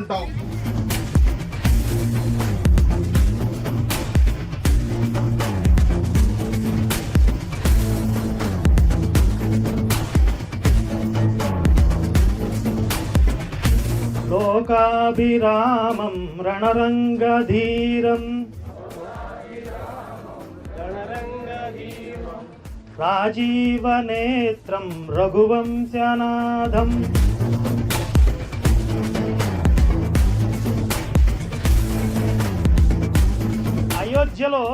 వినుంటాం లోకాభిరామం రణరంగధీరం. రాజీవనేత్రం రఘువంశనాథం. మధ్యలో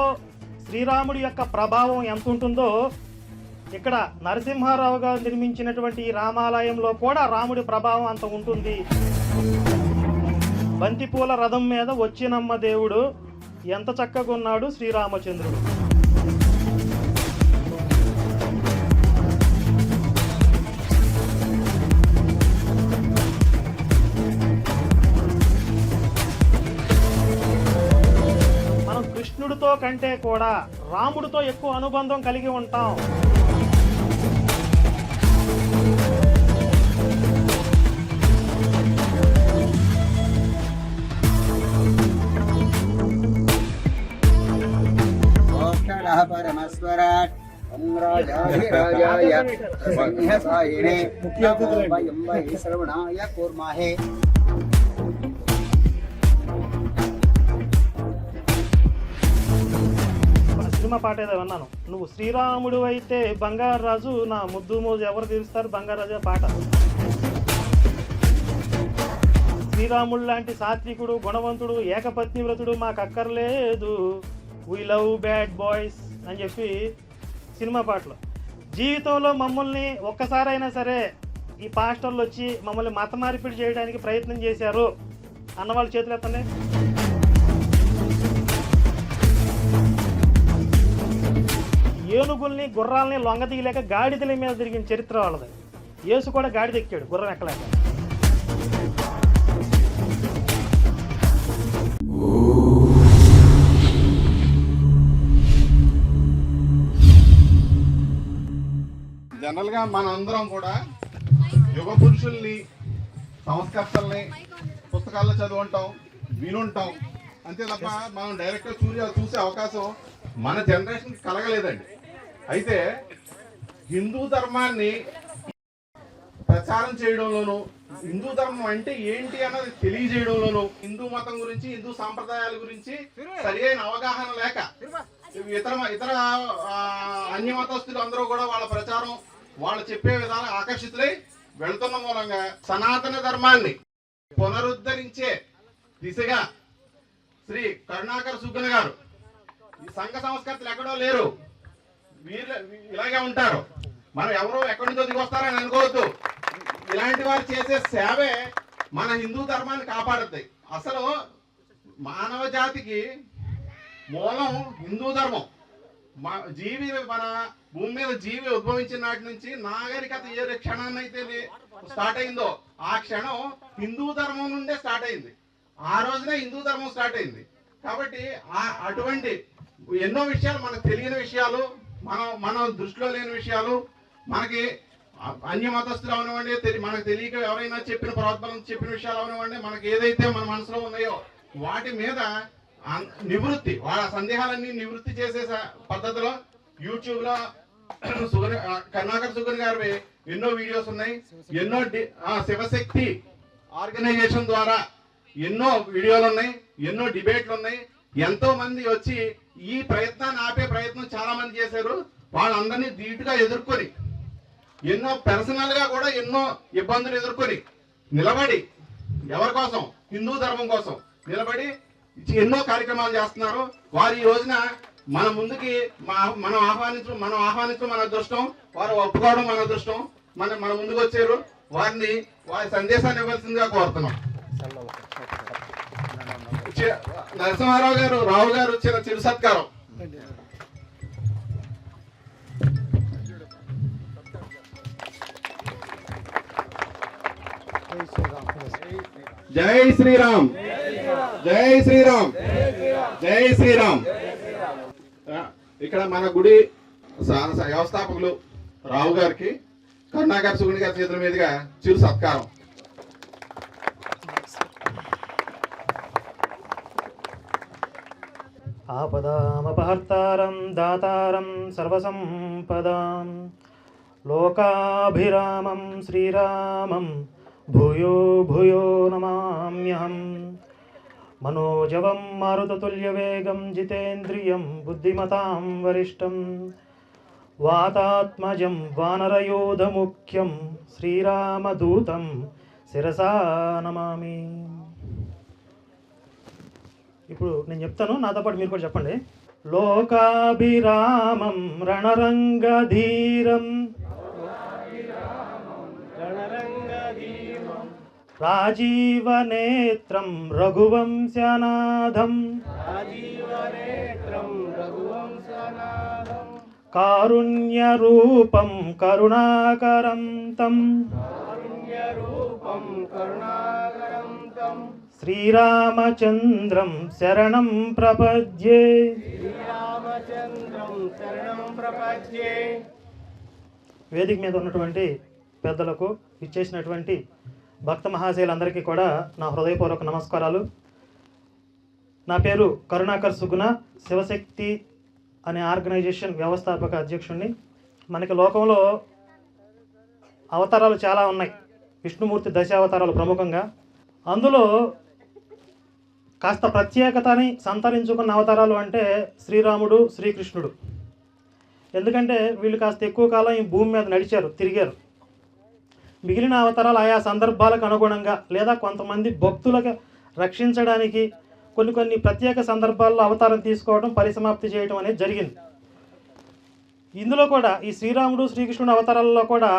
శ్రీరాముడి యొక్క ప్రభావం ఎంత ఉంటుందో ఇక్కడ నరసింహారావు గారు నిర్మించినటువంటి ఈ రామాలయంలో కూడా రాముడి ప్రభావం అంత ఉంటుంది. బంతిపూల రథం మీద వచ్చినమ్మ దేవుడు ఎంత చక్కగా ఉన్నాడు శ్రీరామచంద్రుడు. కృష్ణుడితో కంటే కూడా రాముడితో ఎక్కువ అనుబంధం కలిగి ఉంటాం. పరమస్వరాట్ శ్రవణాయ కూర్మాహే సినిమా పాట ఏదో విన్నాను. నువ్వు శ్రీరాముడు అయితే బంగారు రాజు నా ముద్దు మోజు ఎవరు తీరుస్తారు? బంగారు రాజు పాట. శ్రీరాముడు లాంటి సాత్వికుడు గుణవంతుడు ఏకపత్ని వ్రతుడు మాకు అక్కర్లేదు. వీ లవ్ బ్యాడ్ బాయ్స్ అని చెప్పి సినిమా పాటలు. జీవితంలో మమ్మల్ని ఒక్కసారైనా సరే ఈ పాస్టర్లు వచ్చి మమ్మల్ని మత మార్పిడి చేయడానికి ప్రయత్నం చేశారు. అన్న వాళ్ళ చేతులు ఎత్తండి. ఏనుగుల్ని గుర్రాల్ని లొంగ తీయలేక గాడిదల మీద తిరిగిన చరిత్ర వాళ్ళది. యేసు కూడా గాడిద ఎక్కాడు గుర్రం ఎక్కలేక. జనరల్గా మనందరం కూడా యుగ పురుషుల్ని సంస్కర్తల్ని పుస్తకాల్లో చదువుంటాం వినుంటాం. అంతే తప్ప మనం డైరెక్ట్ చూసే చూసే అవకాశం మన జనరేషన్ కలగలేదండి. అయితే హిందూ ధర్మాన్ని ప్రచారం చేయడంలోను హిందూ ధర్మం అంటే ఏంటి అన్నది తెలియజేయడంలోను హిందూ మతం గురించి హిందూ సాంప్రదాయాల గురించి సరి అయిన అవగాహన లేక ఇతర ఇతర అన్య మతస్థులు అందరూ కూడా వాళ్ళ ప్రచారం వాళ్ళు చెప్పే విధానం ఆకర్షితులై వెళ్తున్న మూలంగా సనాతన ధర్మాన్ని పునరుద్ధరించే దిశగా శ్రీ కరుణాకర్ సుగ్గన గారు ఈ సంఘ సంస్కర్తలు ఎక్కడో లేరు. వీళ్ళు ఇలాగే ఉంటారు. మనం ఎవరో ఎక్కడి నుంచో దిగొస్తారని అనుకోవద్దు. ఇలాంటి వారు చేసే సేవే మన హిందూ ధర్మాన్ని కాపాడుతాయి అసలు మానవ జాతికి మూలం హిందూ ధర్మం. మా జీవి మన భూమి మీద జీవి ఉద్భవించిన నాటి నుంచి నాగరికత ఏ క్షణాన్నైతే అయితే స్టార్ట్ అయిందో ఆ క్షణం హిందూ ధర్మం నుండే స్టార్ట్ అయింది. ఆ రోజునే హిందూ ధర్మం స్టార్ట్ అయింది. కాబట్టి ఆ అటువంటి ఎన్నో విషయాలు మనకు తెలియని విషయాలు మనం మనం దృష్టిలో లేని విషయాలు మనకి అన్య మతస్థులు అవనివ్వండి తెలి- మనకు తెలియక ఎవరైనా చెప్పిన ప్రవర్తనలు చెప్పిన విషయాలు అవనివ్వండి మనకి ఏదైతే మన మనసులో ఉన్నాయో వాటి మీద నివృత్తి వాళ్ళ సందేహాలన్నీ నివృత్తి చేసే పద్ధతిలో యూట్యూబ్లో సుగర్ కర్ణాకర్ సుగర్ గారి ఎన్నో వీడియోస్ ఉన్నాయి. ఎన్నో డి- శివశక్తి ఆర్గనైజేషన్ ద్వారా ఎన్నో వీడియోలు ఉన్నాయి ఎన్నో డిబేట్లు ఉన్నాయి. ఎంతో మంది వచ్చి ఈ ప్రయత్నాన్ని ఆపే ప్రయత్నం చాలా మంది చేశారు. వాళ్ళందరినీ ధీటుగా ఎదుర్కొని ఎన్నో పర్సనల్గా కూడా ఎన్నో ఇబ్బందులు ఎదుర్కొని నిలబడి ఎవరి కోసం? హిందూ ధర్మం కోసం నిలబడి ఎన్నో కార్యక్రమాలు చేస్తున్నారు. వారు ఈ రోజున మన ముందుకి మనం ఆహ్వానించడం మనం ఆహ్వానించడం మన అదృష్టం వారు ఒప్పుకోవడం మన అదృష్టం మన మన ముందుకు వచ్చారు. వారిని వారి సందేశాన్ని ఇవ్వాల్సిందిగా కోరుతున్నాం. నరసింహారావు గారు రావు గారు ఇచ్చిన చిరు సత్కారం. జై శ్రీరామ్. జై శ్రీరామ్. జై శ్రీరామ్. ఇక్కడ మన గుడి వ్యవస్థాపకులు రావు గారికి కరుణాకర్ సుగుణి గారి చేతుల మీదుగా చిరు సత్కారం. आपदामपहर्तारं दातारं सर्वसम्पदां लोकाभिरामं श्रीरामं, भूयो भूयो नमाम्यहम् मनोजवं मारुततुल्यवेगं जितेन्द्रियं, बुद्धिमतां वरिष्ठं। वातात्मजं वानरयोधमुख्यं, श्रीरामदूतं शिरसा नमामि। ఇప్పుడు నేను చెప్తాను నాతో పాటు మీరు కూడా చెప్పండి. లోకాభిరామం రణరంగధీరం. రాజీవనేత్రం రఘువంశనాథం. కారుణ్యరూపం కరుణాకరం తం శ్రీరామచంద్రం శరణం ప్రపద్యే. వేదిక మీద ఉన్నటువంటి పెద్దలకు ఇచ్చేసినటువంటి భక్త మహాశయులందరికీ కూడా నా హృదయపూర్వక నమస్కారాలు. నా పేరు కరుణాకర్ సుగుణ శివశక్తి అనే ఆర్గనైజేషన్ వ్యవస్థాపక అధ్యక్షుడిని మనకి లోకంలో అవతారాలు చాలా ఉన్నాయి. విష్ణుమూర్తి దశావతారాలు ప్రముఖంగా. అందులో కాస్త ప్రత్యేకతని సంతరించుకున్న అవతారాలు అంటే శ్రీరాముడు శ్రీకృష్ణుడు. ఎందుకంటే వీళ్ళు కాస్త ఎక్కువ కాలం ఈ భూమి మీద నడిచారు తిరిగారు. మిగిలిన అవతారాలు ఆయా సందర్భాలకు అనుగుణంగా లేదా కొంతమంది భక్తులకు రక్షించడానికి కొన్ని కొన్ని ప్రత్యేక సందర్భాల్లో అవతారం తీసుకోవడం పరిసమాప్తి చేయడం అనేది జరిగింది. ఇందులో కూడా ఈ శ్రీరాముడు శ్రీకృష్ణుడు అవతారాల్లో కూడా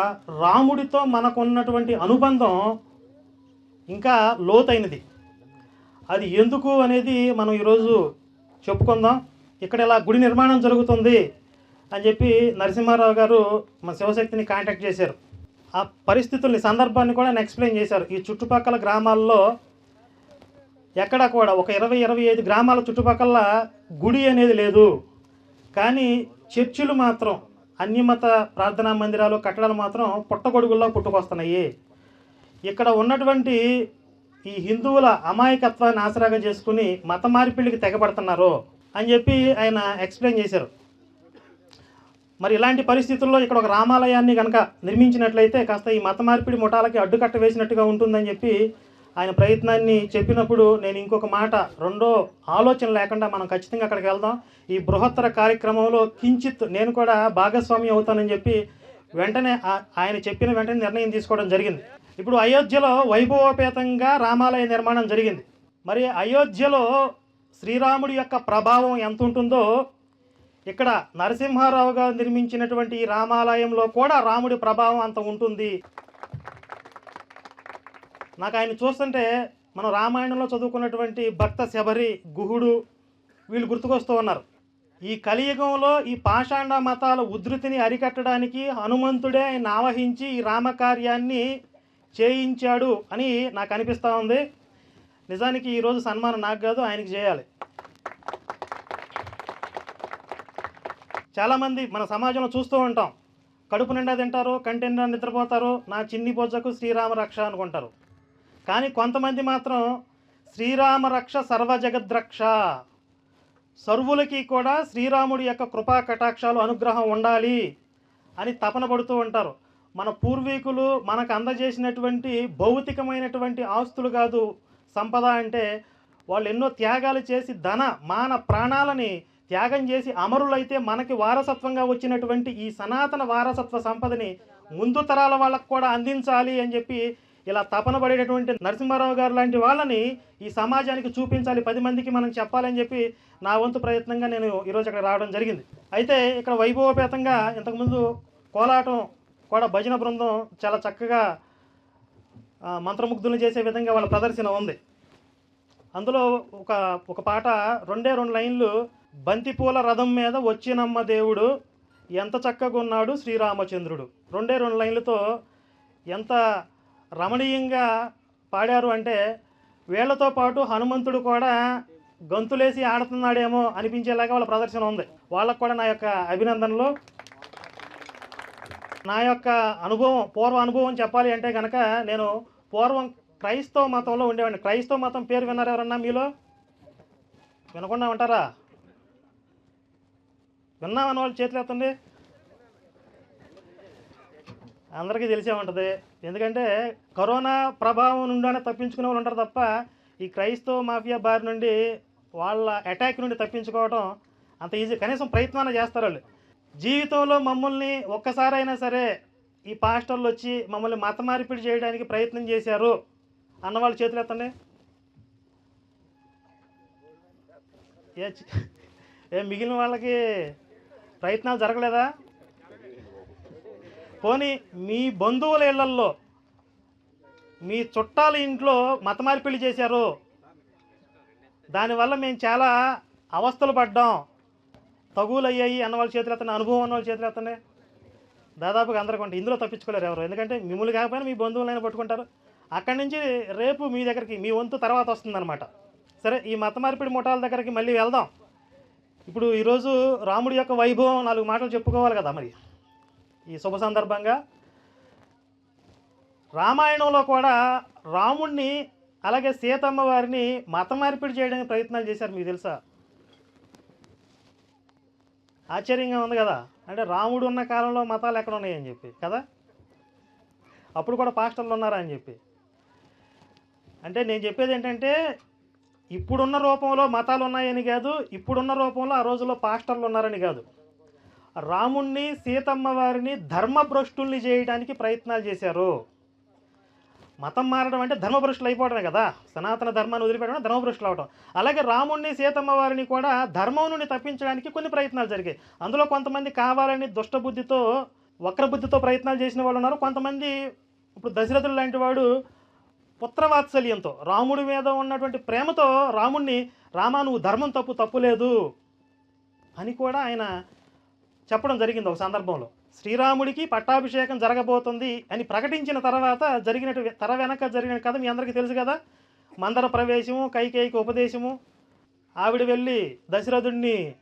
రాముడితో మనకున్నటువంటి అనుబంధం ఇంకా లోతైనది. అది ఎందుకు అనేది మనం ఈరోజు చెప్పుకుందాం. ఇక్కడ ఇలా గుడి నిర్మాణం జరుగుతుంది అని చెప్పి నరసింహారావు గారు మన శివశక్తిని కాంటాక్ట్ చేశారు. ఆ పరిస్థితుల్ని సందర్భాన్ని కూడా ఆయన ఎక్స్ప్లెయిన్ చేశారు. ఈ చుట్టుపక్కల గ్రామాల్లో ఎక్కడ కూడా ఒక ఇరవై ఇరవై ఐదు గ్రామాల చుట్టుపక్కల గుడి అనేది లేదు. కానీ చర్చిలు మాత్రం అన్యమత ప్రార్థనా మందిరాలు కట్టడాలు మాత్రం పుట్టగొడుగుల్లో పుట్టుకొస్తున్నాయి. ఇక్కడ ఉన్నటువంటి ఈ హిందువుల అమాయకత్వాన్ని ఆసరాగా చేసుకుని మత మార్పిడికి తెగబడుతున్నారు అని చెప్పి ఆయన ఎక్స్ప్లెయిన్ చేశారు. మరి ఇలాంటి పరిస్థితుల్లో ఇక్కడ ఒక రామాలయాన్ని కనుక నిర్మించినట్లయితే కాస్త ఈ మత మార్పిడి ముఠాలకి అడ్డుకట్ట వేసినట్టుగా ఉంటుందని చెప్పి ఆయన ప్రయత్నాన్ని చెప్పినప్పుడు నేను ఇంకొక మాట రెండో ఆలోచన లేకుండా మనం ఖచ్చితంగా అక్కడికి వెళ్దాం. ఈ బృహత్తర కార్యక్రమంలో కించిత్ నేను కూడా భాగస్వామి అవుతానని చెప్పి వెంటనే ఆయన చెప్పిన వెంటనే నిర్ణయం తీసుకోవడం జరిగింది. ఇప్పుడు అయోధ్యలో వైభవోపేతంగా రామాలయ నిర్మాణం జరిగింది. మరి అయోధ్యలో శ్రీరాముడి యొక్క ప్రభావం ఎంత ఉంటుందో ఇక్కడ నరసింహారావు గారు నిర్మించినటువంటి ఈ రామాలయంలో కూడా రాముడి ప్రభావం అంత ఉంటుంది. నాకు ఆయన చూస్తుంటే మనం రామాయణంలో చదువుకున్నటువంటి భక్త శబరి గుహుడు వీళ్ళు గుర్తుకొస్తూ ఉన్నారు. ఈ కలియుగంలో ఈ పాషాండ మతాల ఉధృతిని అరికట్టడానికి హనుమంతుడే ఆయన ఆవహించి ఈ రామకార్యాన్ని చేయించాడు అని నాకు అనిపిస్తూ ఉంది. నిజానికి ఈరోజు సన్మానం నాకు కాదు ఆయనకి చేయాలి. చాలామంది మన సమాజంలో చూస్తూ ఉంటాం. కడుపు నిండా తింటారు కంటి నిండా నిద్రపోతారు నా చిన్ని పూజకు శ్రీరామ రక్ష అనుకుంటారు. కానీ కొంతమంది మాత్రం శ్రీరామ రక్ష సర్వ జగద్రక్ష సర్వులకి కూడా శ్రీరాముడి యొక్క కృపా కటాక్షాలు అనుగ్రహం ఉండాలి అని తపన పడుతూ ఉంటారు. మన పూర్వీకులు మనకు అందజేసినటువంటి భౌతికమైనటువంటి ఆస్తులు కాదు సంపద అంటే వాళ్ళు ఎన్నో త్యాగాలు చేసి ధన మాన ప్రాణాలని త్యాగం చేసి అమరులైతే మనకి వారసత్వంగా వచ్చినటువంటి ఈ సనాతన వారసత్వ సంపదని ముందు తరాల వాళ్ళకు కూడా అందించాలి అని చెప్పి ఇలా తపన పడేటటువంటి నరసింహారావు గారు లాంటి వాళ్ళని ఈ సమాజానికి చూపించాలి పది మందికి మనం చెప్పాలని చెప్పి నా వంతు ప్రయత్నంగా నేను ఈరోజు ఇక్కడ రావడం జరిగింది. అయితే ఇక్కడ వైభవపేతంగా ఇంతకుముందు కోలాటం కూడా భజన బృందం చాలా చక్కగా మంత్రముగ్ధులు చేసే విధంగా వాళ్ళ ప్రదర్శన ఉంది. అందులో ఒక ఒక పాట రెండే రెండు లైన్లు బంతిపూల రథం మీద వచ్చినమ్మ దేవుడు ఎంత చక్కగా ఉన్నాడు శ్రీరామచంద్రుడు. రెండే రెండు లైన్లతో ఎంత రమణీయంగా పాడారు అంటే వీళ్ళతో పాటు హనుమంతుడు కూడా గంతులేసి ఆడుతున్నాడేమో అనిపించేలాగా వాళ్ళ ప్రదర్శన ఉంది. వాళ్ళకు కూడా నా యొక్క అభినందనలు. నా యొక్క అనుభవం పూర్వ అనుభవం చెప్పాలి అంటే కనుక నేను పూర్వం క్రైస్తవ మతంలో ఉండేవాడిని. క్రైస్తవ మతం పేరు విన్నారు ఎవరన్నా మీలో? వినకుండా ఉంటారా? విన్నామన్న వాళ్ళు చేతులు ఎత్తండి. అందరికీ తెలిసే ఉంటుంది. ఎందుకంటే కరోనా ప్రభావం నుండి తప్పించుకునే వాళ్ళు ఉంటారు తప్ప ఈ క్రైస్తవ మాఫియా బారి నుండి వాళ్ళ అటాక్ నుండి తప్పించుకోవడం అంత ఈజీ. కనీసం ప్రయత్నాన్ని చేస్తారు వాళ్ళు. జీవితంలో మమ్మల్ని ఒక్కసారైనా సరే ఈ పాస్టర్లు వచ్చి మమ్మల్ని మత మార్పిడి చేయడానికి ప్రయత్నం చేశారు అన్నవాళ్ళు చేతులు ఎత్తండి. ఏ మిగిలిన వాళ్ళకి ప్రయత్నాలు జరగలేదా? పోనీ మీ బంధువుల ఇళ్ళల్లో మీ చుట్టాల ఇంట్లో మత మార్పిడి చేశారు. దానివల్ల మేము చాలా అవస్థలు పడ్డాం. తగులు అయ్యాయి అన్న వాళ్ళ చేతులు ఎత్తండి అనుభవం అన్న వాళ్ళ చేతులు ఎత్తండి దాదాపుగా అందరికి ఉంటాయి ఇందులో తప్పించుకోలేరు ఎవరు. ఎందుకంటే మిమ్మల్ని కాకపోయినా మీ బంధువులైనా పట్టుకుంటారు. అక్కడి నుంచి రేపు మీ దగ్గరికి మీ వంతు తర్వాత వస్తుందన్నమాట. సరే ఈ మత మార్పిడి ముఠాల దగ్గరికి మళ్ళీ వెళ్దాం. ఇప్పుడు ఈరోజు రాముడి యొక్క వైభవం నాలుగు మాటలు చెప్పుకోవాలి కదా మరి. ఈ శుభ సందర్భంగా రామాయణంలో కూడా రాముణ్ణి అలాగే సీతమ్మ వారిని మత మార్పిడి చేయడానికి ప్రయత్నాలు చేశారు మీకు తెలుసా? ఆశ్చర్యంగా ఉంది కదా. అంటే రాముడు ఉన్న కాలంలో మతాలు ఎక్కడ ఉన్నాయని చెప్పి కదా? అప్పుడు కూడా పాస్టర్లు ఉన్నారా అని చెప్పి. అంటే నేను చెప్పేది ఏంటంటే ఇప్పుడున్న రూపంలో మతాలు ఉన్నాయని కాదు ఇప్పుడున్న రూపంలో ఆ రోజుల్లో పాస్టర్లు ఉన్నారని కాదు. రాముణ్ణి సీతమ్మ వారిని ధర్మభ్రష్టుల్ని చేయడానికి ప్రయత్నాలు చేశారు. మతం మారడం అంటే ధర్మపురుషులు అయిపోవడమే కదా. సనాతన ధర్మాన్ని వదిలిపెట్టడం ధర్మపురుషులు అవడం అలాగే రాముణ్ణి సీతమ్మ వారిని కూడా ధర్మం నుండి తప్పించడానికి కొన్ని ప్రయత్నాలు జరిగాయి. అందులో కొంతమంది కావాలని దుష్టబుద్ధితో వక్రబుద్ధితో ప్రయత్నాలు చేసిన వాళ్ళు ఉన్నారు. కొంతమంది ఇప్పుడు దశరథుడు లాంటి వాడు పుత్రవాత్సల్యంతో రాముడి మీద ఉన్నటువంటి ప్రేమతో రాముణ్ణి రామా నువ్వు ధర్మం తప్పు తప్పు లేదు అని కూడా ఆయన చెప్పడం జరిగింది ఒక సందర్భంలో. శ్రీరాముడికి పట్టాభిషేకం జరగబోతుంది అని ప్రకటించిన తర్వాత జరిగినట్టు తెర వెనక జరిగిన కథ మీ అందరికీ తెలుసు కదా? మందర ప్రవేశము కైకేయికి ఉపదేశము. ఆవిడ వెళ్ళి దశరథుడిని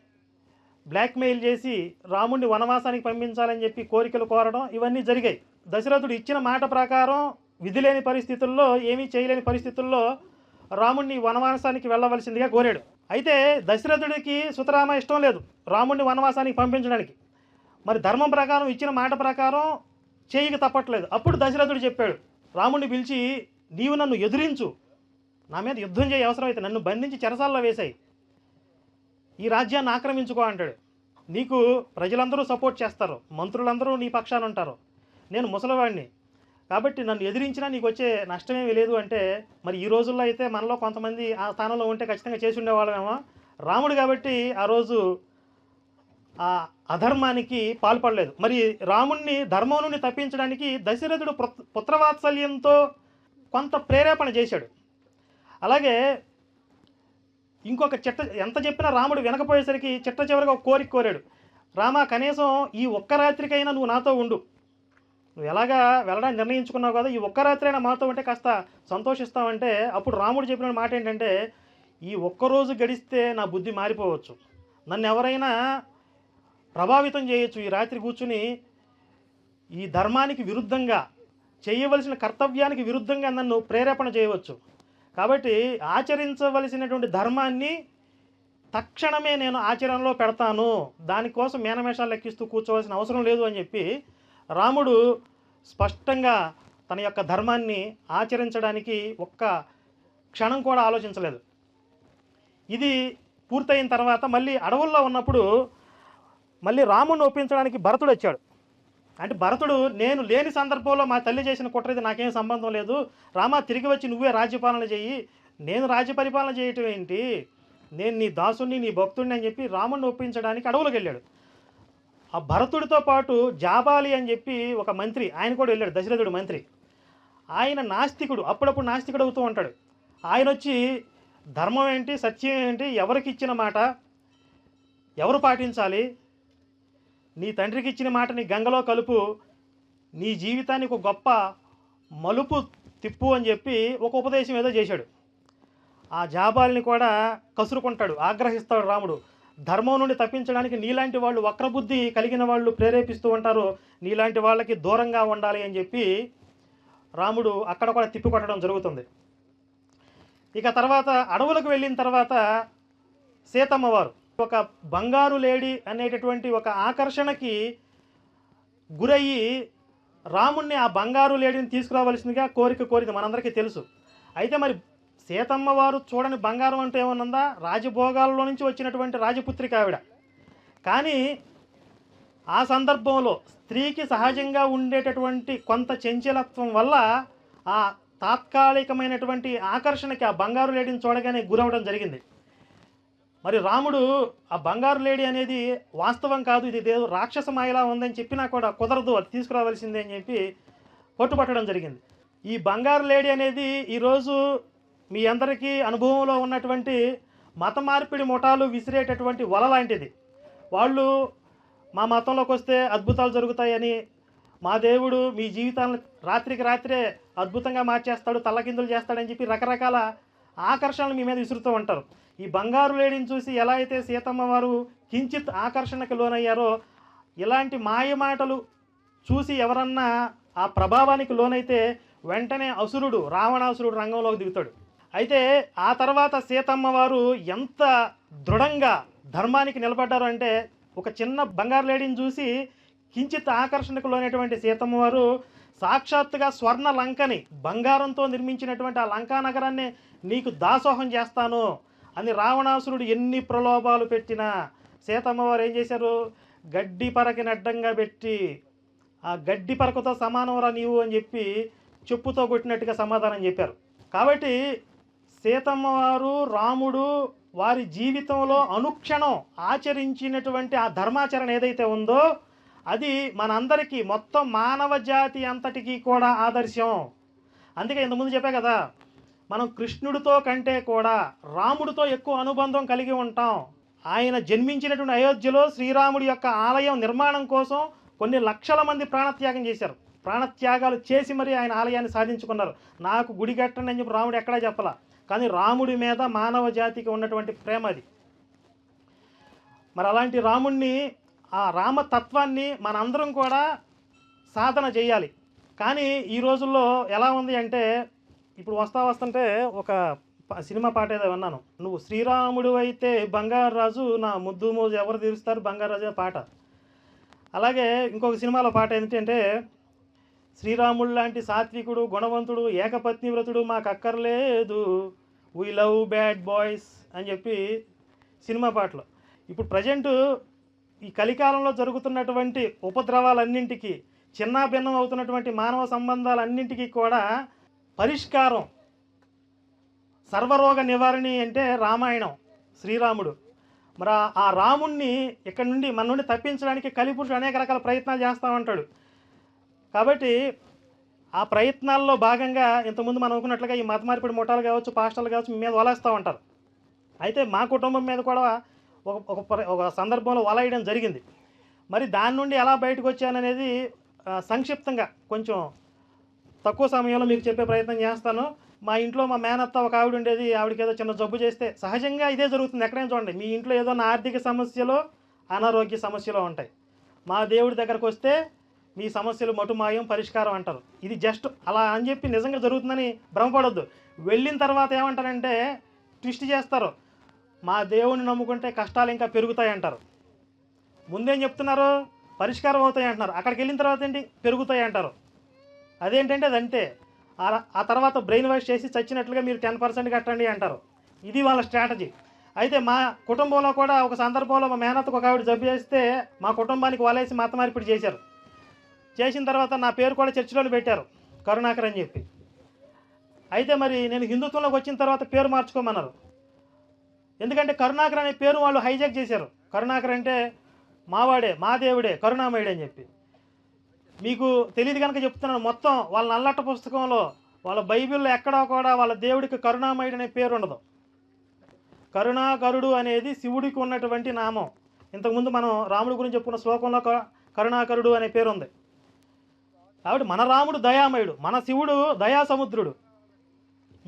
బ్లాక్మెయిల్ చేసి రాముడిని వనవాసానికి పంపించాలని చెప్పి కోరికలు కోరడం ఇవన్నీ జరిగాయి. దశరథుడు ఇచ్చిన మాట ప్రకారం విధి లేని పరిస్థితుల్లో ఏమీ చేయలేని పరిస్థితుల్లో రాముడిని వనవాసానికి వెళ్ళవలసిందిగా కోరాడు. అయితే దశరథుడికి సుతరామ ఇష్టం లేదు. రాముడిని వనవాసానికి పంపించడానికి. మరి ధర్మం ప్రకారం ఇచ్చిన మాట ప్రకారం చేయక తప్పట్లేదు. అప్పుడు దశరథుడు చెప్పాడు రాముడిని పిలిచి నీవు నన్ను ఎదిరించు. నా మీద యుద్ధం చేయ అవసరమైతే నన్ను బంధించి చెరసాల్లో వేశాయి ఈ రాజ్యాన్ని ఆక్రమించుకో అంటాడు. నీకు ప్రజలందరూ సపోర్ట్ చేస్తారు. మంత్రులందరూ నీ పక్షాన ఉంటారు. నేను ముసలివాడిని కాబట్టి నన్ను ఎదిరించినా నీకు వచ్చే నష్టమేమి లేదు అంటే మరి ఈ రోజుల్లో అయితే మనలో కొంతమంది ఆ స్థానంలో ఉంటే ఖచ్చితంగా చేసి ఉండేవాళ్ళమేమో. రాముడు కాబట్టి ఆ రోజు ఆ అధర్మానికి పాల్పడలేదు. మరి రాముణ్ణి ధర్మం నుండి తప్పించడానికి దశరథుడు పుత్ర- పుత్రవాత్సల్యంతో కొంత ప్రేరేపణ చేశాడు. అలాగే ఇంకొక చిట్ట ఎంత చెప్పినా రాముడు వినకపోయేసరికి చిట్ట చివరిగా ఒక కోరిక కోరాడు. రామ కనీసం ఈ ఒక్క రాత్రికైనా నువ్వు నాతో ఉండు. నువ్వు ఎలాగా వెళ్ళడానికి నిర్ణయించుకున్నావు కదా ఈ ఒక్క రాత్రి అయినా మాతో ఉంటే కాస్త సంతోషిస్తామంటే అప్పుడు రాముడు చెప్పిన మాట ఏంటంటే ఈ ఒక్కరోజు గడిస్తే నా బుద్ధి మారిపోవచ్చు. నన్ను ఎవరైనా ప్రభావితం చేయొచ్చు. ఈ రాత్రి కూర్చుని ఈ ధర్మానికి విరుద్ధంగా చేయవలసిన కర్తవ్యానికి విరుద్ధంగా నన్ను ప్రేరేపణ చేయవచ్చు. కాబట్టి ఆచరించవలసినటువంటి ధర్మాన్ని తక్షణమే నేను ఆచరణలో పెడతాను. దానికోసం మేనమేషాలు లెక్కిస్తూ కూర్చోవలసిన అవసరం లేదు అని చెప్పి రాముడు స్పష్టంగా తన యొక్క ధర్మాన్ని ఆచరించడానికి ఒక్క క్షణం కూడా ఆలోచించలేదు. ఇది పూర్తయిన తర్వాత మళ్ళీ అడవుల్లో ఉన్నప్పుడు మళ్ళీ రాముడిని ఒప్పించడానికి భరతుడు వచ్చాడు. అంటే భరతుడు నేను లేని సందర్భంలో మా తల్లి చేసిన కుట్ర ఇది నాకేం సంబంధం లేదు. రామ తిరిగి వచ్చి నువ్వే రాజ్యపాలన చెయ్యి. నేను రాజ్య పరిపాలన చేయటం ఏంటి? నేను నీ దాసుని నీ భక్తుడిని అని చెప్పి రాముడిని ఒప్పించడానికి అడవులకు వెళ్ళాడు. ఆ భరతుడితో పాటు జాబాలి అని చెప్పి ఒక మంత్రి ఆయన కూడా వెళ్ళాడు దశరథుడు మంత్రి. ఆయన నాస్తికుడు అప్పుడప్పుడు నాస్తికుడు అవుతూ ఉంటాడు. ఆయన వచ్చి ధర్మం ఏంటి? సత్యం ఏంటి? ఎవరికి ఇచ్చిన మాట? ఎవరు పాటించాలి? నీ తండ్రికి ఇచ్చిన మాటని గంగలో కలుపు నీ జీవితానికి ఒక గొప్ప మలుపు తిప్పు అని చెప్పి ఒక ఉపదేశం ఏదో చేశాడు. ఆ జాబాల్ని కూడా కసురుకుంటాడు ఆగ్రహిస్తాడు రాముడు. ధర్మం నుండి తప్పించడానికి నీలాంటి వాళ్ళు వక్రబుద్ధి కలిగిన వాళ్ళు ప్రేరేపిస్తూ ఉంటారు. నీలాంటి వాళ్ళకి దూరంగా ఉండాలి అని చెప్పి రాముడు అక్కడ కూడా తిప్పి కొట్టడం జరుగుతుంది. ఇక తర్వాత అడవులకు వెళ్ళిన తర్వాత సీతమ్మవారు ఒక బంగారు లేడీ అనేటటువంటి ఒక ఆకర్షణకి గురయ్యి రాముణ్ణి ఆ బంగారు లేడీని తీసుకురావలసిందిగా కోరిక కోరింది మనందరికీ తెలుసు. అయితే మరి సీతమ్మ వారు చూడని బంగారం అంటే ఏమన్నుందా? రాజభోగాల్లో నుంచి వచ్చినటువంటి రాజపుత్రిక ఆవిడ. కానీ ఆ సందర్భంలో స్త్రీకి సహజంగా ఉండేటటువంటి కొంత చంచలత్వం వల్ల ఆ తాత్కాలికమైనటువంటి ఆకర్షణకి ఆ బంగారు లేడీని చూడగానే గురవడం జరిగింది. మరి రాముడు ఆ బంగారు లేడీ అనేది వాస్తవం కాదు ఇది దేవు రాక్షస మాయలా ఉందని చెప్పినా కూడా కుదరదు అది తీసుకురావాల్సిందే అని చెప్పి పట్టుబట్టడం జరిగింది. ఈ బంగారు లేడీ అనేది ఈరోజు మీ అందరికీ అనుభవంలో ఉన్నటువంటి మత మార్పిడి ముఠాలు విసిరేటటువంటి వల లాంటిది. వాళ్ళు మా మతంలోకి వస్తే అద్భుతాలు జరుగుతాయని మా దేవుడు మీ జీవితాలను రాత్రికి రాత్రే అద్భుతంగా మార్చేస్తాడు తల్లకిందులు చేస్తాడని చెప్పి రకరకాల ఆకర్షణలు మీ మీద విసురుతూ ఉంటారు. ఈ బంగారు లేడిని చూసి ఎలా అయితే సీతమ్మ వారు కించిత్ ఆకర్షణకు లోనయ్యారో ఇలాంటి మాయమాటలు చూసి ఎవరన్నా ఆ ప్రభావానికి లోనైతే వెంటనే అసురుడు రావణాసురుడు రంగంలోకి దిగుతాడు. అయితే ఆ తర్వాత సీతమ్మ వారు ఎంత దృఢంగా ధర్మానికి నిలబడ్డారు అంటే ఒక చిన్న బంగారు లేడీని చూసి కించిత్ ఆకర్షణకు లోనటువంటి సీతమ్మ వారు సాక్షాత్తుగా స్వర్ణ లంకని బంగారంతో నిర్మించినటువంటి ఆ లంకా నగరాన్ని నీకు దాసోహం చేస్తాను అని రావణాసురుడు ఎన్ని ప్రలోభాలు పెట్టినా సీతమ్మవారు ఏం చేశారు? గడ్డి పరకిని అడ్డంగా పెట్టి ఆ గడ్డి పరకతో సమానంరా నీవు అని చెప్పి చెప్పుతో కొట్టినట్టుగా సమాధానం చెప్పారు. కాబట్టి సీతమ్మవారు రాముడు వారి జీవితంలో అనుక్షణం ఆచరించినటువంటి ఆ ధర్మాచరణ ఏదైతే ఉందో అది మనందరికీ మొత్తం మానవ జాతి అంతటికీ కూడా ఆదర్శం. అందుకే ఇంతకుముందు చెప్పా కదా మనం కృష్ణుడితో కంటే కూడా రాముడితో ఎక్కువ అనుబంధం కలిగి ఉంటాం. ఆయన జన్మించినటువంటి అయోధ్యలో శ్రీరాముడి యొక్క ఆలయం నిర్మాణం కోసం కొన్ని లక్షల మంది ప్రాణత్యాగం చేశారు. ప్రాణత్యాగాలు చేసి మరి ఆయన ఆలయాన్ని సాధించుకున్నారు. నాకు గుడి కట్టండి అని చెప్పి రాముడు ఎక్కడా చెప్పలా. కానీ రాముడి మీద మానవ జాతికి ఉన్నటువంటి ప్రేమ అది. మరి అలాంటి రాముణ్ణి ఆ రామతత్వాన్ని మనందరం కూడా సాధన చేయాలి. కానీ ఈ రోజుల్లో ఎలా ఉంది అంటే ఇప్పుడు వస్తా వస్తుంటే ఒక సినిమా పాట ఏదో విన్నాను. నువ్వు శ్రీరాముడు అయితే బంగారు రాజు నా ముద్దు మోజు ఎవరు తీరుస్తారు? బంగారు రాజు పాట. అలాగే ఇంకొక సినిమాలో పాట ఏంటంటే శ్రీరాముడు లాంటి సాత్వికుడు గుణవంతుడు ఏకపత్ని వ్రతుడు మాకు అక్కర్లేదు. వీ లవ్ బ్యాడ్ బాయ్స్ అని చెప్పి సినిమా పాటలు. ఇప్పుడు ప్రజెంటు ఈ కలికాలంలో జరుగుతున్నటువంటి ఉపద్రవాలన్నింటికీ చిన్నాభిన్నం అవుతున్నటువంటి మానవ సంబంధాలన్నింటికీ కూడా పరిష్కారం సర్వరోగ నివారణి అంటే రామాయణం శ్రీరాముడు. మరి ఆ- ఆ రాముణ్ణి ఇక్కడ నుండి మన నుండి తప్పించడానికి కలిపురుషుడు అనేక రకాల ప్రయత్నాలు చేస్తూ ఉంటాడు. కాబట్టి ఆ ప్రయత్నాల్లో భాగంగా ఇంతకుముందు మనం అనుకున్నట్లుగా ఈ మత మార్పిడి ముఠాలు కావచ్చు పాస్టర్లు కావచ్చు మీ మీద వలేస్తూ ఉంటారు. అయితే మా కుటుంబం మీద కూడా ఒక ఒక ఒక సందర్భంలో వలయడం జరిగింది. మరి దాని నుండి ఎలా బయటకు వచ్చాననేది సంక్షిప్తంగా కొంచెం తక్కువ సమయంలో మీకు చెప్పే ప్రయత్నం చేస్తాను. మా ఇంట్లో మా మేనత్త ఒక ఆవిడ ఉండేది ఆవిడకి ఏదో చిన్న జబ్బు చేస్తే సహజంగా ఇదే జరుగుతుంది. ఎక్కడైనా చూడండి మీ ఇంట్లో ఏదో నా ఆర్థిక సమస్యలో అనారోగ్య సమస్యలో ఉంటాయి. మా దేవుడి దగ్గరకు వస్తే మీ సమస్యలు మటుమాయం పరిష్కారం అంటారు. ఇది జస్ట్ అలా అని చెప్పి నిజంగా జరుగుతుందని భ్రమపడొద్దు. వెళ్ళిన తర్వాత ఏమంటారంటే ట్విస్ట్ చేస్తారు. మా దేవుని నమ్ముకుంటే కష్టాలు ఇంకా పెరుగుతాయి అంటారు. ముందేం చెప్తున్నారు? పరిష్కారం అవుతాయి అంటున్నారు. అక్కడికి వెళ్ళిన తర్వాత ఏంటి? పెరుగుతాయి అంటారు. అదేంటంటే అది అంతే. ఆ- ఆ తర్వాత బ్రెయిన్ వాష్ చేసి చచ్చినట్లుగా మీరు టెన్ పర్సెంట్ కట్టండి అంటారు. ఇది వాళ్ళ స్ట్రాటజీ. అయితే మా కుటుంబంలో కూడా ఒక సందర్భంలో మా మేనత్తకు ఒక ఆవిడ జబ్బు చేస్తే మా కుటుంబానికి వలేసి మతమార్పిడి చేశారు. చేసిన తర్వాత నా పేరు కూడా చర్చిలోనే పెట్టారు. కరుణాకర్ అని చెప్పి. అయితే మరి నేను హిందుత్వంలోకి వచ్చిన తర్వాత పేరు మార్చుకోమన్నారు. ఎందుకంటే కరుణాకర్ అనే పేరు వాళ్ళు హైజాక్ చేశారు. కరుణాకర్ అంటే మావాడే మా దేవుడే కరుణామయుడు అని చెప్పి. మీకు తెలియదు కనుక చెప్తున్నాను మొత్తం వాళ్ళ నల్లట్ట పుస్తకంలో వాళ్ళ బైబిల్లో ఎక్కడా కూడా వాళ్ళ దేవుడికి కరుణామయుడు అనే పేరు ఉండదు. కరుణాకరుడు అనేది శివుడికి ఉన్నటువంటి నామం. ఇంతకుముందు మనం రాముడి గురించి చెప్పుకున్న శ్లోకంలో కరుణాకరుడు అనే పేరు ఉంది. కాబట్టి మన రాముడు దయామయుడు మన శివుడు దయా సముద్రుడు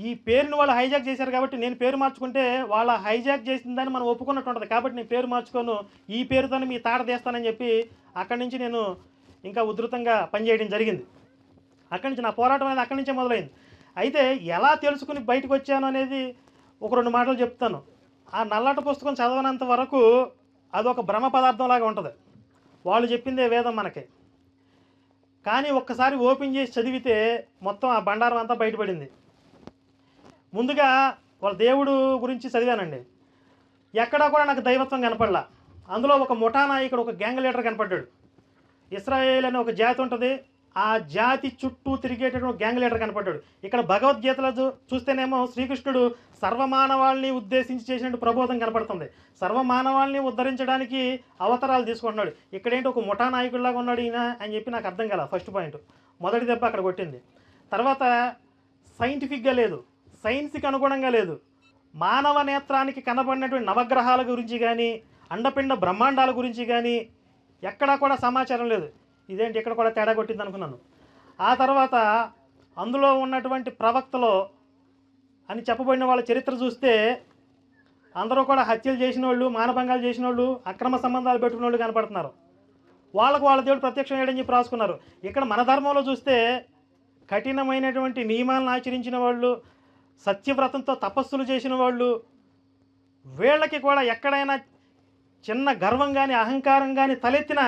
ఈ పేరుని వాళ్ళు హైజాక్ చేశారు కాబట్టి నేను పేరు మార్చుకుంటే వాళ్ళ హైజాక్ చేసిందని మనం ఒప్పుకున్నట్టు ఉంటుంది. కాబట్టి నేను పేరు మార్చుకోను. ఈ పేరుతోనే మీ తాట తీస్తానని చెప్పి అక్కడి నుంచి నేను ఇంకా ఉధృతంగా పనిచేయడం జరిగింది. అక్కడి నుంచి నా పోరాటం అనేది అక్కడి నుంచే మొదలైంది. అయితే ఎలా తెలుసుకుని బయటకు వచ్చాను అనేది ఒక రెండు మాటలు చెప్తాను. ఆ నల్లట పుస్తకం చదవనంత వరకు అదొక భ్రమ పదార్థంలాగా ఉంటుంది. వాళ్ళు చెప్పిందే వేదం మనకి. కానీ ఒక్కసారి ఓపెన్ చేసి చదివితే మొత్తం ఆ బండారం అంతా బయటపడింది. ముందుగా వాళ్ళ దేవుడు గురించి చదివానండి. ఎక్కడా కూడా నాకు దైవత్వం కనపడలా. అందులో ఒక ముఠా నాయకుడు ఒక గ్యాంగ్ లీడర్ కనపడ్డాడు. ఇస్రాయేల్ అనే ఒక జాతి ఉంటుంది. ఆ జాతి చుట్టూ తిరిగేటటువంటి గ్యాంగ్ లీడర్ కనపడ్డాడు. ఇక్కడ భగవద్గీతలో చూస్తేనేమో శ్రీకృష్ణుడు సర్వమానవాళ్ళని ఉద్దేశించి చేసినట్టు ప్రబోధం కనపడుతుంది. సర్వమానవాళ్ళని ఉద్ధరించడానికి అవతారాలు తీసుకుంటున్నాడు. ఇక్కడేంటి ఒక ముఠా నాయకుడిలాగా ఉన్నాడు ఈయన అని చెప్పి నాకు అర్థం కాల ఫస్ట్ పాయింట్. మొదటి దెబ్బ అక్కడ కొట్టింది. తర్వాత సైంటిఫిక్గా లేదు. సైన్స్కి అనుగుణంగా లేదు. మానవ నేత్రానికి కనబడినటువంటి నవగ్రహాల గురించి కానీ అండపిండ బ్రహ్మాండాల గురించి కానీ ఎక్కడా కూడా సమాచారం లేదు. ఇదేంటి ఇక్కడ కూడా తేడా కొట్టింది అనుకున్నాను. ఆ తర్వాత అందులో ఉన్నటువంటి ప్రవక్తలో అని చెప్పబడిన వాళ్ళ చరిత్ర చూస్తే అందరూ కూడా హత్యలు చేసిన వాళ్ళు మానభంగాలు చేసిన వాళ్ళు అక్రమ సంబంధాలు పెట్టుకున్న వాళ్ళు కనపడుతున్నారు. వాళ్ళకు వాళ్ళ దేవుడు ప్రత్యక్షం చేయడం చెప్పి రాసుకున్నారు. ఇక్కడ మన ధర్మంలో చూస్తే కఠినమైనటువంటి నియమాలను ఆచరించిన వాళ్ళు సత్యవ్రతంతో తపస్సులు చేసిన వాళ్ళు వీళ్ళకి కూడా ఎక్కడైనా చిన్న గర్వం కానీ అహంకారం కానీ తలెత్తినా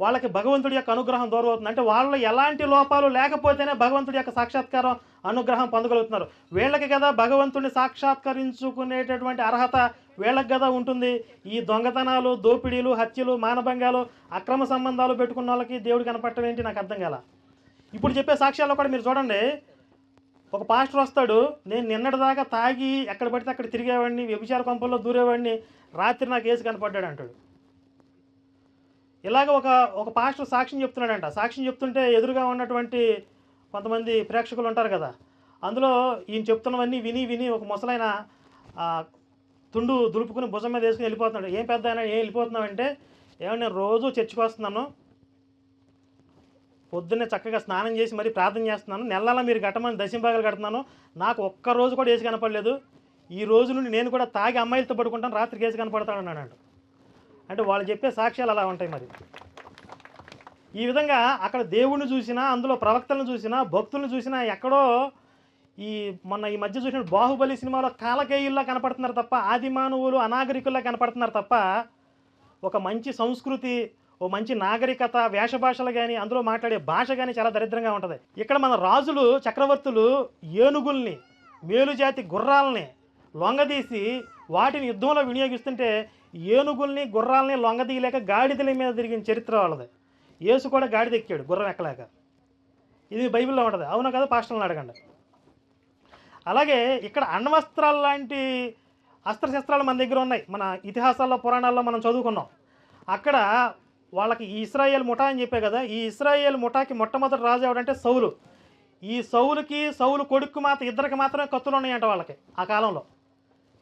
వాళ్ళకి భగవంతుడి యొక్క అనుగ్రహం దూరమవుతుంది. అంటే వాళ్ళు ఎలాంటి లోపాలు లేకపోతేనే భగవంతుడి యొక్క సాక్షాత్కారం అనుగ్రహం పొందగలుగుతున్నారు. వీళ్ళకి కదా భగవంతుడిని సాక్షాత్కరించుకునేటటువంటి అర్హత వీళ్ళకి కదా ఉంటుంది. ఈ దొంగతనాలు దోపిడీలు హత్యలు మానభంగాలు అక్రమ సంబంధాలు పెట్టుకున్న వాళ్ళకి దేవుడు కనపడటం ఏంటి? నాకు అర్థం కాల. ఇప్పుడు చెప్పే సాక్ష్యాల్లో కూడా మీరు చూడండి ఒక పాస్టర్ వస్తాడు నేను నిన్నటిదాకా తాగి ఎక్కడ పడితే అక్కడ తిరిగేవాడిని వ్యభిచార కొంపల్లో దూరేవాడిని రాత్రి నాకు ఏసు కనపడ్డాడు అంటాడు. ఇలాగ ఒక ఒక పాస్టర్ సాక్ష్యం చెప్తున్నాడంట. సాక్ష్యం చెప్తుంటే ఎదురుగా ఉన్నటువంటి కొంతమంది ప్రేక్షకులు ఉంటారు కదా అందులో ఈయన చెప్తున్నవన్నీ విని విని ఒక ముసలైన తుండు దులుపుకుని భుజం మీద వేసుకుని వెళ్ళిపోతున్నాడు. ఏం పెద్ద ఆయన ఏం వెళ్ళిపోతున్నావంటే ఏమన్నా నేను రోజు చర్చికి వస్తున్నాను. పొద్దున్నే చక్కగా స్నానం చేసి మరీ ప్రార్థన చేస్తున్నాను. నెలలా మీరు గట్టమని దశంభాగాలు కడుతున్నాను. నాకు ఒక్క రోజు కూడా వేసి కనపడలేదు. ఈ రోజు నుండి నేను కూడా తాగి అమ్మాయిలతో పడుకుంటాను. రాత్రికి వేసి కనపడతాను అన్నాడు. అంటే వాళ్ళు చెప్పే సాక్ష్యాలు అలా ఉంటాయి మరి. ఈ విధంగా అక్కడ దేవుణ్ణి చూసినా అందులో ప్రవక్తలను చూసినా భక్తులను చూసినా ఎక్కడో ఈ మొన్న ఈ మధ్య చూసిన బాహుబలి సినిమాలో కాలకేయుల్లా కనపడుతున్నారు తప్ప ఆది మానవులు అనాగరికుల్లా కనపడుతున్నారు తప్ప ఒక మంచి సంస్కృతి ఓ మంచి నాగరికత వేషభాషలు కానీ అందులో మాట్లాడే భాష కానీ చాలా దరిద్రంగా ఉంటుంది. ఇక్కడ మన రాజులు చక్రవర్తులు ఏనుగుల్ని మేలుజాతి గుర్రాలని లొంగదీసి వాటిని యుద్ధంలో వినియోగిస్తుంటే ఏనుగుల్ని గుర్రాలని లొంగదీయలేక గాడిదల మీద తిరిగిన చరిత్ర వాళ్ళది. యేసు కూడా గాడిద ఎక్కాడు గుర్రం ఎక్కలేక. ఇది బైబిల్లో ఉంటుంది. అవునా కదా పాస్టర్లను అడగండి. అలాగే ఇక్కడ అణ్వస్త్రాలు లాంటి అస్త్రశస్త్రాలు మన దగ్గర ఉన్నాయి. మన ఇతిహాసాల్లో పురాణాల్లో మనం చదువుకున్నాం. అక్కడ వాళ్ళకి ఈ ఇస్రాయేల్ ముఠా అని చెప్పే కదా ఈ ఇస్రాయేల్ ముఠాకి మొట్టమొదటి రాజు ఎవడంటే సౌలు. ఈ సౌలుకి సౌలు కొడుకు మాత్రం ఇద్దరికి మాత్రమే కత్తులు ఉన్నాయంట వాళ్ళకి ఆ కాలంలో.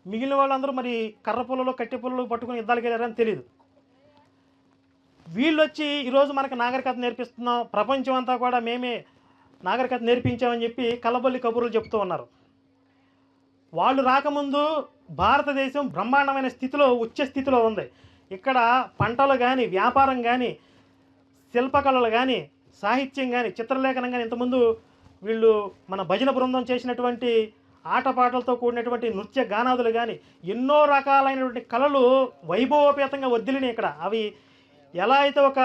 మిగిలిన వాళ్ళందరూ మరి కర్ర పొలలు కట్టె పుల్లలు పట్టుకుని యుద్ధాలకు వెళ్ళారని తెలియదు వీళ్ళు వచ్చి ఈరోజు మనకు నాగరికత నేర్పిస్తున్నాం ప్రపంచం అంతా కూడా మేమే నాగరికత నేర్పించామని చెప్పి కలబల్లి కబుర్లు చెప్తూ ఉన్నారు. వాళ్ళు రాకముందు భారతదేశం బ్రహ్మాండమైన స్థితిలో ఉచ్చ స్థితిలో ఉంది. ఇక్కడ పంటలు కానీ వ్యాపారం కానీ శిల్పకళలు కానీ సాహిత్యం కానీ చిత్రలేఖనం కానీ ఇంతకుముందు వీళ్ళు మన భజన బృందం చేసినటువంటి ఆటపాటలతో కూడినటువంటి నృత్య గానాదులు కానీ ఎన్నో రకాలైనటువంటి కళలు వైభవోపేతంగా వద్దిలినాయి ఇక్కడ. అవి ఎలా అయితే ఒక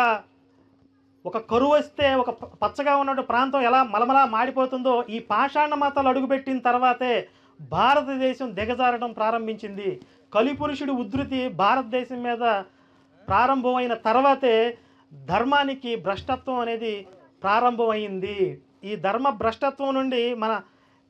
ఒక కరువు వస్తే ఒక పచ్చగా ఉన్నటువంటి ప్రాంతం ఎలా మలమలా మాడిపోతుందో ఈ పాషాణ మతాలు అడుగుపెట్టిన తర్వాతే భారతదేశం దిగజారడం ప్రారంభించింది. కలిపురుషుడి ఉధృతి భారతదేశం మీద ప్రారంభమైన తర్వాతే ధర్మానికి భ్రష్టత్వం అనేది ప్రారంభమైంది. ఈ ధర్మ భ్రష్టత్వం నుండి మన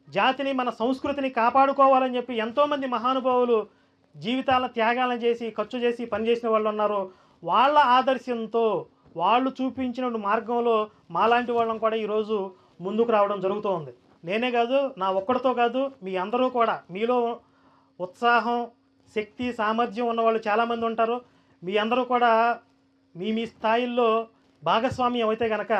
జాతిని మన సంస్కృతిని కాపాడుకోవాలని చెప్పి ఎంతోమంది మహానుభావులు జీవితాలను త్యాగాలను చేసి ఖర్చు చేసి పనిచేసిన వాళ్ళు ఉన్నారు. వాళ్ళ ఆదర్శంతో వాళ్ళు చూపించిన మార్గంలో మాలాంటి వాళ్ళం కూడా ఈరోజు ముందుకు రావడం జరుగుతూ ఉంది నేనే కాదు నా ఒక్కడితో కాదు మీ అందరూ కూడా. మీలో ఉత్సాహం శక్తి సామర్థ్యం ఉన్న వాళ్ళు చాలామంది ఉంటారు. మీ అందరూ కూడా మీ మీ స్థాయిల్లో భాగస్వామ్యం అయితే కనుక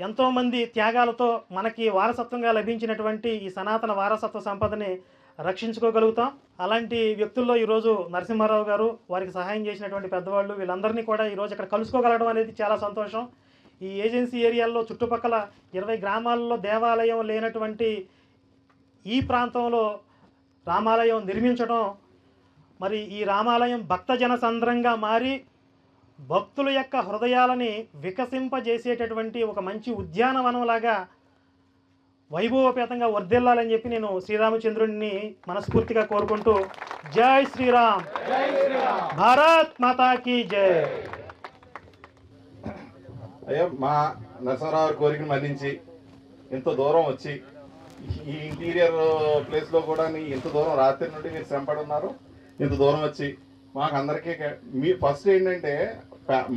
ఎంతోమంది త్యాగాలతో మనకి వారసత్వంగా లభించినటువంటి ఈ సనాతన వారసత్వ సంపదని రక్షించుకోగలుగుతాం. అలాంటి వ్యక్తుల్లో ఈరోజు నరసింహారావు గారు వారికి సహాయం చేసినటువంటి పెద్దవాళ్ళు వీళ్ళందరినీ కూడా ఈరోజు ఇక్కడ కలుసుకోగలగడం అనేది చాలా సంతోషం. ఈ ఏజెన్సీ ఏరియాల్లో చుట్టుపక్కల ఇరవై గ్రామాల్లో దేవాలయం లేనటువంటి ఈ ప్రాంతంలో రామాలయం నిర్మించడం మరి ఈ రామాలయం భక్తజన సంద్రంగా మారి భక్తుల యొక్క హృదయాలని వికసింపజేసేటటువంటి ఒక మంచి ఉద్యానవనంలాగా వైభవపేతంగా వర్ధిల్లాలని చెప్పి నేను శ్రీరామచంద్రుడిని మనస్ఫూర్తిగా కోరుకుంటూ జై శ్రీరామ్. భారత్ మాతాకి జై. అయ్యా మా నరసింహరావు కోరికను మన్నించి ఇంత దూరం వచ్చి ఈ ఇంటీరియర్ ప్లేస్లో కూడా ఇంత దూరం రాత్రి నుండి మీరు శ్రమపడున్నారు. ఇంత దూరం వచ్చి మాకు అందరికీ మీ ఫస్ట్ ఏంటంటే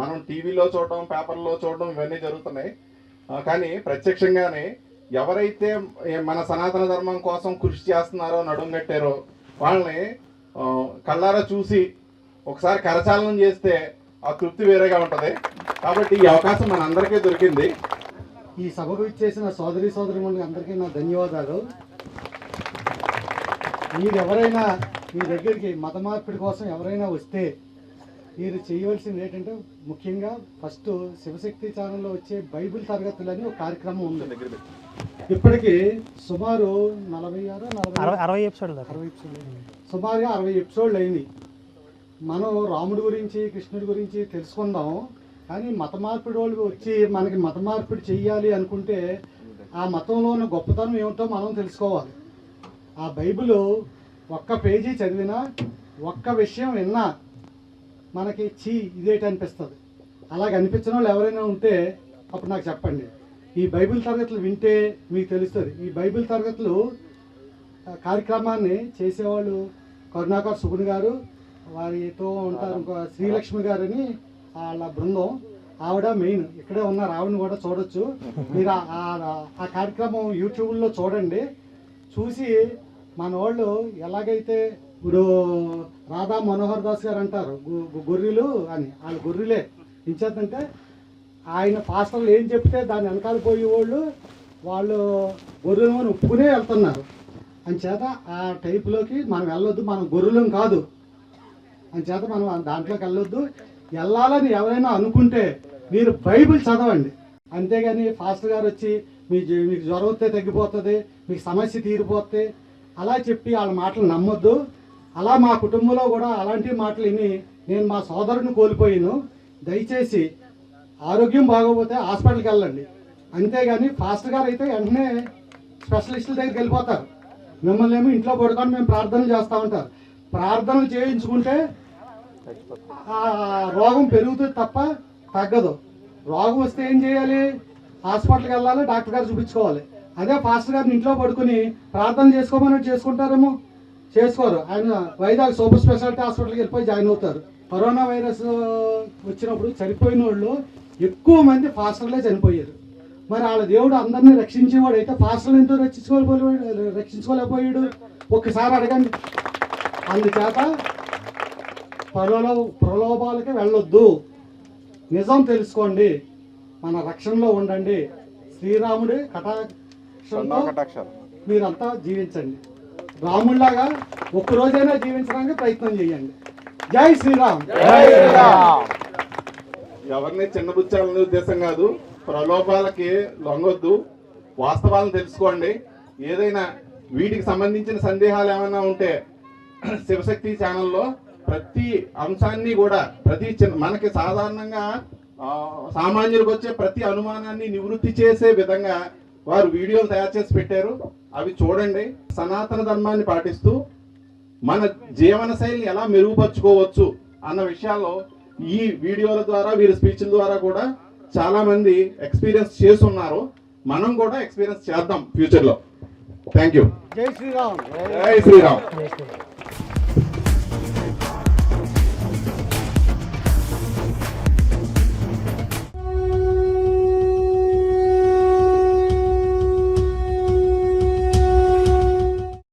మనం టీవీలో చూడడం పేపర్లో చూడడం ఇవన్నీ జరుగుతున్నాయి. కానీ ప్రత్యక్షంగానే ఎవరైతే మన సనాతన ధర్మం కోసం కృషి చేస్తున్నారో నడుంగట్టారో వాళ్ళని కళ్ళారా చూసి ఒకసారి కరచాలనం చేస్తే ఆ తృప్తి వేరేగా ఉంటది. కాబట్టి ఈ అవకాశం మన అందరికీ దొరికింది. ఈ సభకు ఇచ్చేసిన సోదరి సోదరి అందరికీ నా ధన్యవాదాలు. మీరు ఎవరైనా మీ దగ్గరికి మత మార్పిడి కోసం ఎవరైనా వస్తే మీరు చేయవలసింది ఏంటంటే ముఖ్యంగా ఫస్ట్ శివశక్తి ఛానల్లో వచ్చే బైబిల్ తరగతులని ఒక కార్యక్రమం ఉంది. ఇప్పటికి సుమారు నలభై ఆరు నలభై అరవై ఎపిసోడ్లు దాకా. అరవై ఎపిసోడ్లు. అయింది. సుమారుగా అరవై ఎపిసోడ్లు అయింది. మనం రాముడి గురించి కృష్ణుడి గురించి తెలుసుకుందాం కానీ మత మార్పిడి వాళ్ళు వచ్చి మనకి మత మార్పిడి చెయ్యాలి అనుకుంటే ఆ మతంలో ఉన్న గొప్పతనం ఏమిటో మనం తెలుసుకోవాలి. ఆ బైబిల్ ఒక్క పేజీ చదివినా ఒక్క విషయం విన్నా మనకి చీ ఇదేటి అనిపిస్తుంది. అలాగ అనిపించిన వాళ్ళు ఎవరైనా ఉంటే అప్పుడు నాకు చెప్పండి. ఈ బైబిల్ తరగతులు వింటే మీకు తెలుస్తుంది. ఈ బైబిల్ తరగతులు కార్యక్రమాన్ని చేసేవాళ్ళు కరుణాకర్ సుగుణ్ గారు వారితో ఉంటారు ఇంకో శ్రీలక్ష్మి గారని వాళ్ళ బృందం. ఆవిడ మెయిన్ ఇక్కడే ఉన్న ఆవిడని కూడా చూడొచ్చు. మీరు ఆ- కార్యక్రమం యూట్యూబ్లో చూడండి. చూసి మన వాళ్ళు ఎలాగైతే ఇప్పుడు రాధా మనోహర్ దాస్ గారు అంటారు గొర్రెలు అని. వాళ్ళు గొర్రెలే. ఇంచేతంటే ఆయన పాస్టర్లు ఏం చెప్తే దాన్ని వెనకాల పోయేవాళ్ళు వాళ్ళు గొర్రెలు అని ఒప్పుకునే వెళ్తున్నారు. అంచేత ఆ టైపులోకి మనం వెళ్ళొద్దు. మనం గొర్రెలం కాదు. అంచేత మనం దాంట్లోకి వెళ్ళొద్దు. వెళ్ళాలని ఎవరైనా అనుకుంటే మీరు బైబిల్ చదవండి. అంతేగాని ఫాస్టర్ గారు వచ్చి మీ మీకు జ్వరం వస్తే తగ్గిపోతుంది మీకు సమస్య తీరిపోతే అలా చెప్పి వాళ్ళ మాటలు నమ్మొద్దు. అలా మా కుటుంబంలో కూడా అలాంటి మాటలు విని నేను మా సోదరుని కోల్పోయాను. దయచేసి ఆరోగ్యం బాగోకపోతే హాస్పిటల్కి వెళ్ళండి. అంతేగాని ఫాస్టర్ గారు అయితే వెంటనే స్పెషలిస్టుల దగ్గరికి వెళ్ళిపోతారు. మిమ్మల్ని ఏమో ఇంట్లో పడుకొని మేము ప్రార్థనలు చేస్తూ ఉంటారు. ప్రార్థనలు చేయించుకుంటే ఆ రోగం పెరుగుతుంది తప్ప తగ్గదు. రోగం వస్తే ఏం చేయాలి? హాస్పిటల్కి వెళ్ళాలి డాక్టర్ గారు చూపించుకోవాలి. అదే పాస్టర్ గారిని ఇంట్లో పడుకుని ప్రార్థన చేసుకోమని చేసుకుంటారేమో? చేసుకోరు. ఆయన వైజాగ్ సూపర్ స్పెషాలిటీ హాస్పిటల్కి వెళ్ళిపోయి జాయిన్ అవుతారు. కరోనా వైరస్ వచ్చినప్పుడు చనిపోయిన వాళ్ళు ఎక్కువ మంది పాస్టర్లే చనిపోయారు. మరి వాళ్ళ దేవుడు అందరినీ రక్షించేవాడు అయితే పాస్టర్లు ఎంతో రక్షించుకోలేకపోయాడు? రక్షించుకోలేకపోయాడు? ఒక్కసారి అడగండి. అందుచేత ప్రలో ప్రలోభాలకి వెళ్ళొద్దు. నిజం తెలుసుకోండి. మన రక్షణలో ఉండండి. శ్రీరాముడి కటాక్షంతో మీరంతా జీవించండి. రాముడిలాగా ఒక్క రోజైనా జీవించడానికి ప్రయత్నం చేయండి. జై శ్రీరామ్. ఎవరిని చిన్నబుచ్చాలనే ఉద్దేశం కాదు. ప్రలోభాలకి లొంగొద్దు. వాస్తవాలను తెలుసుకోండి. ఏదైనా వీటికి సంబంధించిన సందేహాలు ఏమైనా ఉంటే శివశక్తి ఛానల్లో ప్రతి అంశాన్ని కూడా ప్రతి చిన్న మనకి సాధారణంగా ఆ, సామాన్యులకు వచ్చే ప్రతి అనుమానాన్ని నివృత్తి చేసే విధంగా వారు వీడియోలు తయారు చేసి పెట్టారు. అవి చూడండి. సనాతన ధర్మాన్ని పాటిస్తూ మన జీవన శైలిని ఎలా మెరుగుపరుచుకోవచ్చు అన్న విషయాల్లో ఈ వీడియోల ద్వారా వీరి స్పీచ్ల ద్వారా కూడా చాలా మంది ఎక్స్పీరియన్స్ చేస్తున్నారు. మనం కూడా ఎక్స్పీరియన్స్ చేద్దాం ఫ్యూచర్లో థ్యాంక్ యూ జై శ్రీరామ్. జై శ్రీరామ్.